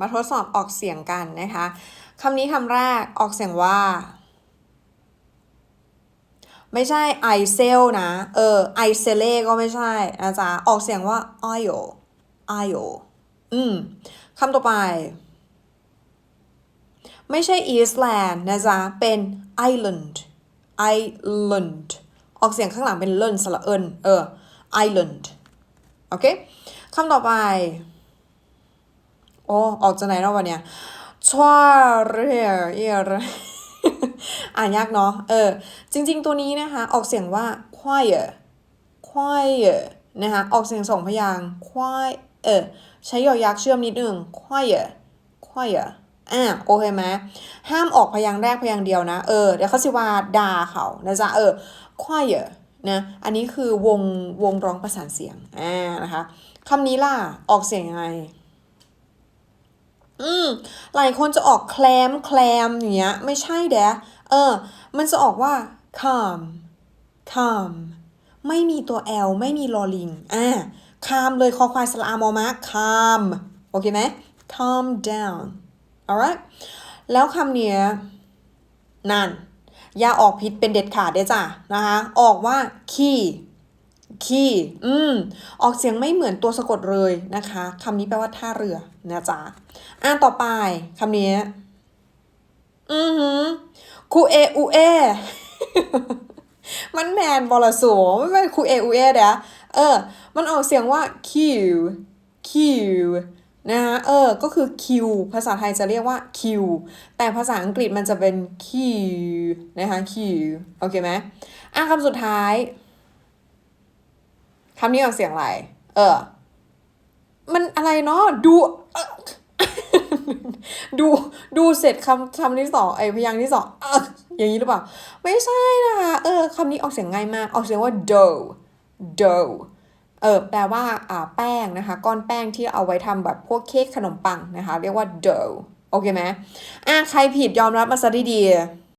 มาทดสอบออกเสียงกันนะคะคำนี้คำแรกออกเสียงว่า ไม่ใช่ i c e l นะเออ i c e l e ก็ไม่ใช่นะจ๊ะออกเสียงว่า io io อืมคำต่อไป ไม่ใช่ Eastland นะจ๊ะเป็น island island ออกเสียงข้างหลังเป็นเลินสระเอินเออ island โอเคคำต่อไป โอ้ออกจากไหนแล้ววันเนี้ยชวาเรียเอียรอ่านยากเนาะเออ จริง ๆ ตัวนี้นะคะ ออกเสียงว่า quiet quiet นะคะออกเสียงสองพยางค์ quiet เออใช้ยอยักษ์เชื่อมนิดนึง quiet quiet อะโอเคไหมห้ามออกพยางแรกพยางเดียวนะ เออ เดี๋ยวเขาสิว่าด่าเขานะจ๊ะ เออ quiet นะอันนี้คือวงวงร้องประสานเสียงอ่านะคะคำนี้ล่ะ ออกเสียงยังไง อืมหลายคนจะออกแคลมแคลมอย่างเงี้ยไม่ใช่แดะเออ มันจะออกว่า calm calm ไม่มีตัว L ไม่มีลอลิงอ่า calm เลยคอควายสระอามอมะ calm โอเคไหม calm down alright แล้วคำเนี้ยนั่น อย่าออกผิดเป็นเด็ดขาดเด้จ้ะนะคะ ออกว่า key key อืม ออกเสียงไม่เหมือนตัวสะกดเลยนะคะคำนี้แปลว่าท่าเรือนะจ๊ะอ่านต่อไปคำนี้ อือหือคูเออูเอมันแมนบอลสูไม่เป็นคูเออูเอเด้อเออ มันออกเสียงว่า Q Q นะคะเออ ก็คือ Q ภาษาไทยจะเรียกว่า Q แต่ภาษาอังกฤษมันจะเป็น Q นะคะ Q โอเคไหมอะคำสุดท้าย คำนี้ออกเสียงอะไร เออ มันอะไรเนาะดูดูดูเสร็จคำคำที่สองไอพยางค์ที่สองอออย่างนี้หรือเปล่า ไม่ใช่นะคะเออคำนี้ออกเสียงง่ายมาก ออกเสียงว่า dough dough เออแปลว่าอ่าแป้งนะคะ ก้อนแป้งที่เอาไว้ทำแบบพวกเค้กขนมปังนะคะ เรียกว่า dough โอเคไหมอะใครผิดยอมรับมาซะดีๆ